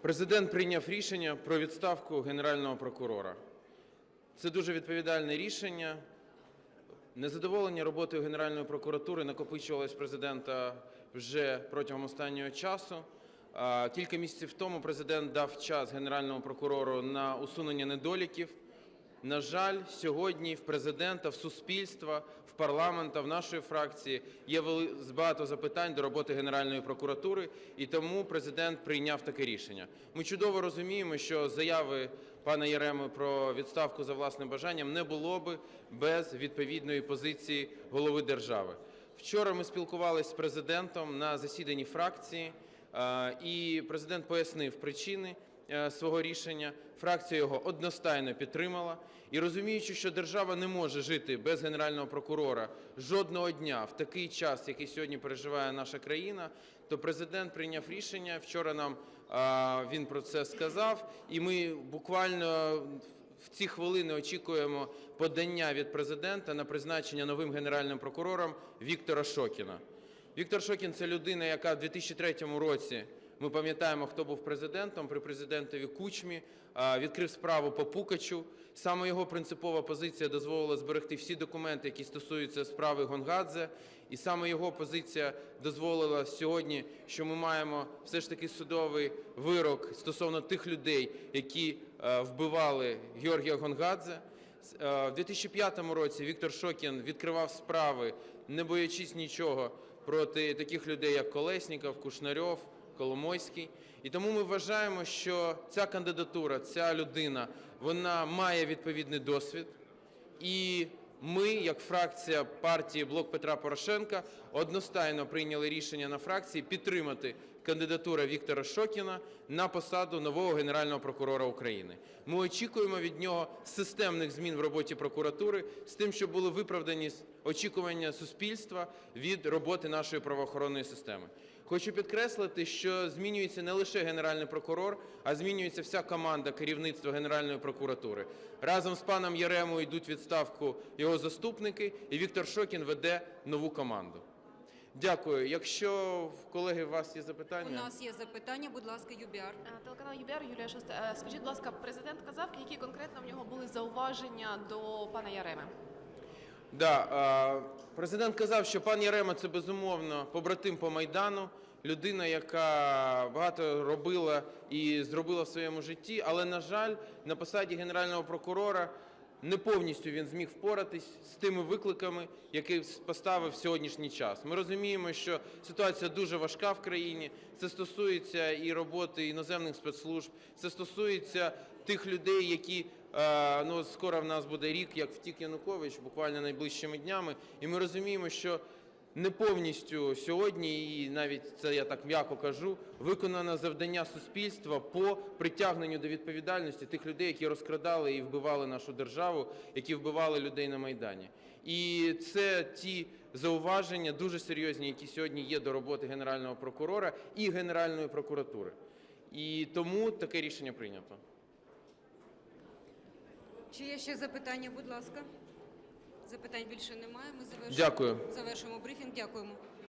Президент прийняв рішення про відставку Генерального прокурора. Це дуже відповідальне рішення. Незадоволення роботою Генеральної прокуратури накопичувалось президента вже протягом останнього часу. Кілька місяців тому президент дав час Генеральному прокурору на усунення недоліків. На жаль, сьогодні в президента, в суспільства, в парламента, в нашої фракції є багато запитань до роботи Генеральної прокуратури, і тому президент прийняв таке рішення. Ми чудово розуміємо, що заяви пана Яреми про відставку за власним бажанням не було би без відповідної позиції голови держави. Вчора ми спілкувалися з президентом на засіданні фракції, і президент пояснив причини свого рішення. Фракція його одностайно підтримала. І розуміючи, що держава не може жити без Генерального прокурора жодного дня в такий час, який сьогодні переживає наша країна, то президент прийняв рішення. Вчора нам він про це сказав, і ми буквально в ці хвилини очікуємо подання від президента на призначення новим генеральним прокурором Віктора Шокіна. Віктор Шокін це людина, яка в 2003 році, ми пам'ятаємо, хто був президентом, при президентові Кучмі, відкрив справу по Пукачу. Саме його принципова позиція дозволила зберегти всі документи, які стосуються справи Гонгадзе. І саме його позиція дозволила сьогодні, що ми маємо все ж таки судовий вирок стосовно тих людей, які вбивали Георгія Гонгадзе. В 2005 році Віктор Шокін відкривав справи, не боячись нічого, проти таких людей, як Колесніков, Кушнарьов, Коломойський. І тому ми вважаємо, що ця кандидатура, ця людина, вона має відповідний досвід. І ми, як фракція партії Блок Петра Порошенка, одностайно прийняли рішення на фракції підтримати кандидатуру Віктора Шокіна на посаду нового Генерального прокурора України. Ми очікуємо від нього системних змін в роботі прокуратури з тим, щоб були виправдані очікування суспільства від роботи нашої правоохоронної системи. Хочу підкреслити, що змінюється не лише Генеральний прокурор, а змінюється вся команда керівництва Генеральної прокуратури. Разом з паном Яремою йдуть відставку його заступники, і Віктор Шокін веде нову команду. Дякую. Якщо в колеги у вас є запитання, У нас є запитання, будь ласка, Юбіар. Е, Телеканал ЮБР, Юлія Шост. Е, Скажіть, будь ласка, президент казав, які конкретно в нього були зауваження до пана Яреми? Да, президент казав, що пан Ярема це безумовно побратим по майдану, людина, яка багато робила і зробила в своєму житті, але на жаль, на посаді генерального прокурора не повністю він зміг впоратись з тими викликами, які поставив сьогоднішній час. Ми розуміємо, що ситуація дуже важка в країні. Це стосується і роботи іноземних спецслужб, це стосується тих людей, які ну скоро в нас буде рік, як втік Янукович, буквально найближчими днями. І ми розуміємо, що не повністю сьогодні, і навіть це я так м'яко кажу, виконано завдання суспільства по притягненню до відповідальності тих людей, які розкрадали і вбивали нашу державу, які вбивали людей на майдані. І це ті зауваження дуже серйозні, які сьогодні є до роботи генерального прокурора і Генеральної прокуратури. І тому таке рішення прийнято. Чи є ще запитання, будь ласка? Запитань більше немає. Ми завершимо, Дякую. завершимо брифінг. Дякуємо.